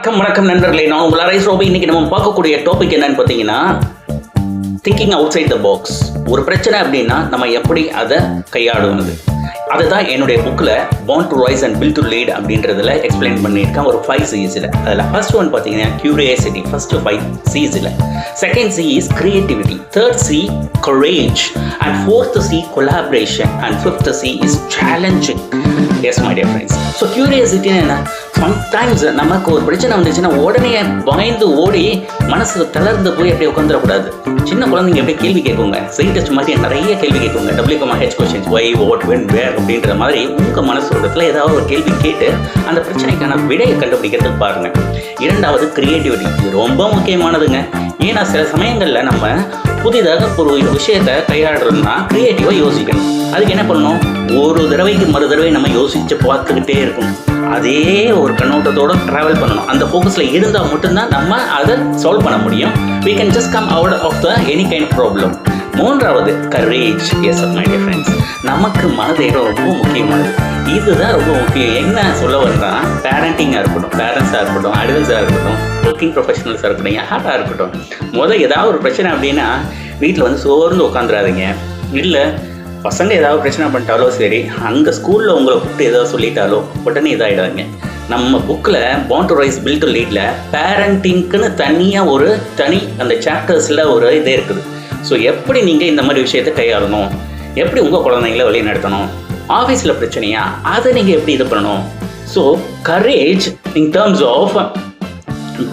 வணக்கம் வணக்கம் நண்பர்களே. நான் உங்கள் அரை ரோபி. இன்னைக்கு நம்ம பார்க்கக்கூடிய டாபிக் என்னன்னு பார்த்தீங்கன்னா thinking outside the box ஒரு பிரச்சனை அப்படின்னா நம்ம எப்படி அதை கையாளுவது? அதுதான் என்னுடைய புக்கில் bond to rise and build to lead அப்படின்றதுல எக்ஸ்பிளைன் பண்ணியிருக்கேன். ஒரு ஃபைவ் சீஸில் அதில் ஃபர்ஸ்ட் ஒன் பார்த்தீங்கன்னா curiosity first five சீஸில் second C is creativity third C courage and fourth C collaboration and fifth C is challenging yes my dear friends so கியூரியாசிட்டின்னு என்ன? Sometimes நமக்கு ஒரு பிரச்சனை வந்துச்சுன்னா உடனே பயந்து ஓடி மனசு தளர்ந்து போய் அப்படியே உட்காந்துடக்கூடாது சின்ன குழந்தைங்க அப்படியே கேள்வி கேட்குங்க. சயின்டிஸ்ட் மாதிரி நிறைய கேள்வி கேட்குங்க. W H questions why what when where அப்படின்ற மாதிரி உங்கள் மனசோடத்தில் ஏதாவது ஒரு கேள்வி கேட்டு அந்த பிரச்சனைக்கான விடையை கண்டுபிடிக்கிறதுக்கு பாருங்க. இரண்டாவது கிரியேட்டிவிட்டி இது ரொம்ப முக்கியமானதுங்க. ஏன்னா சில சமயங்களில் நம்ம புதிதாக ஒரு விஷயத்தை கையாடுறோம்னா க்ரியேட்டிவாக யோசிக்கணும். அதுக்கு என்ன பண்ணணும்? ஒரு தடவைக்கு மறு தடவை நம்ம யோசித்து பார்த்துக்கிட்டே இருக்கணும். அதே ஒரு கண்ணோட்டத்தோட ட்ராவல் பண்ணணும். அந்த ஃபோக்கஸில் இருந்தால் மட்டும்தான் நம்ம அதை சால்வ் பண்ண முடியும். We can just come out of the any kind problem மூன்றாவது courage yes my dear friends நமக்கு மனதைரியம் ரொம்ப முக்கியமானது. இதுதான் ரொம்ப முக்கியம். என்ன சொல்ல வந்தா பேரண்டிங்காக இருக்கட்டும் பேரண்ட்ஸாக இருக்கட்டும் அடல்ட்ஸாக இருக்கட்டும் ஒர்க்கிங் ப்ரொஃபஷனல்ஸாக இருக்கட்டும் யாராக இருக்கட்டும். முதல் ஏதாவது ஒரு பிரச்சனை அப்படின்னா வீட்டில் வந்து சோர்ந்து உட்காந்துடாதீங்க இல்லை பசங்க ஏதாவது பிரச்சனை பண்ணிட்டாலோ சரி அங்கே ஸ்கூலில் உங்களை கூப்பிட்டு ஏதாவது சொல்லிட்டாலோ உடனே இதாகிடாங்க நம்ம புக்கில் bound to rise built to லீடில் பேரண்டிங்க்குன்னு தனியாக ஒரு தனி அந்த சாப்டர்ஸில் ஒரு இதே இருக்குது. ஸோ எப்படி நீங்கள் இந்த மாதிரி விஷயத்தை கையாளணும்? எப்படி உங்கள் குழந்தைங்கள வழி நடத்தணும்? ஆஃபீஸில் பிரச்சனையா? அதை நீங்கள் எப்படி இது பண்ணணும்? So courage in terms of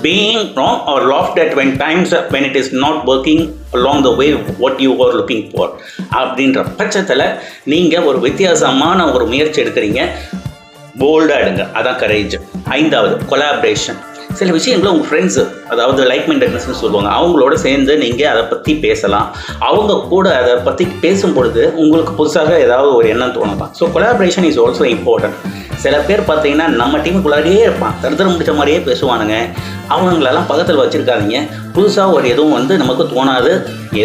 being wrong or laughed at when times when it is not working along the way what you were looking for அப்படின்ற பட்சத்தில் நீங்கள் ஒரு வித்தியாசமான ஒரு முயற்சி எடுக்கிறீங்க போல்டாக எடுங்க அதான் கரேஜ் ஐந்தாவது கொலாபரேஷன் சில விஷயங்களை உங்கள் ஃப்ரெண்ட்ஸு அதாவது லைக் மைண்டட்னஸ்னு சொல்லுவாங்க. அவங்களோட சேர்ந்து நீங்கள் அதை பற்றி பேசலாம். அவங்க கூட அதை பற்றி பேசும் பொழுது உங்களுக்கு புதுசாக ஏதாவது ஒரு எண்ணம் தோணலாம். So collaboration is also important சில பேர் பார்த்தீங்கன்னா நம்ம டீமுக்குள்ளாரியே இருப்பான். தருதரம் முடிச்ச மாதிரியே பேசுவானுங்க. அவங்களெல்லாம் பக்கத்தில் வச்சுருக்காதீங்க. புதுசாக ஒரு எதுவும் வந்து நமக்கு தோணாது.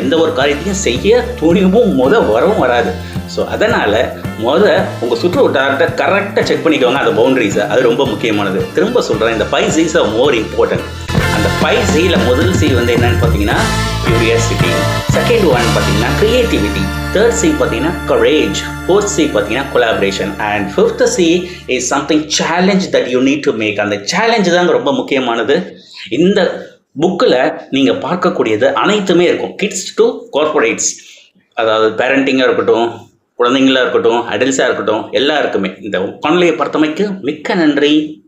எந்த ஒரு காரியத்தையும் செய்ய துணிவும் முத வரவும் வராது. ஸோ அதனால் முத உங்கள் சுற்று வட்டாரத்தை கரெக்டாக செக் பண்ணிக்கோங்க அந்த பவுண்டரிஸை அது ரொம்ப முக்கியமானது. திரும்ப சொல்கிறேன் இந்த five Cs are more important அந்த ஃபைவ் சீல முதல் சி வந்து என்னன்னு பார்த்தீங்கன்னா கியூரியாசிட்டி செகண்ட் ஒன் பார்த்தீங்கன்னா க்ரியேட்டிவிட்டி தேர்ட் சி பார்த்தீங்கன்னா கரேஜ் ஃபோர்த் சி பார்த்தீங்கன்னா collaboration and fifth C is something challenge that you need to make அந்த சேலஞ்சு தாங்க ரொம்ப முக்கியமானது. இந்த புக்கில் நீங்கள் பார்க்கக்கூடியது அனைத்துமே இருக்கும். கிட்ஸ் டு கார்பரேட்ஸ் அதாவது பேரண்டிங்காக இருக்கட்டும் குழந்தைங்களா இருக்கட்டும் அடல்ட்ஸாக இருக்கட்டும் எல்லாருக்குமே இந்த பண்லையை பொறுத்தமைக்கு மிக்க நன்றி.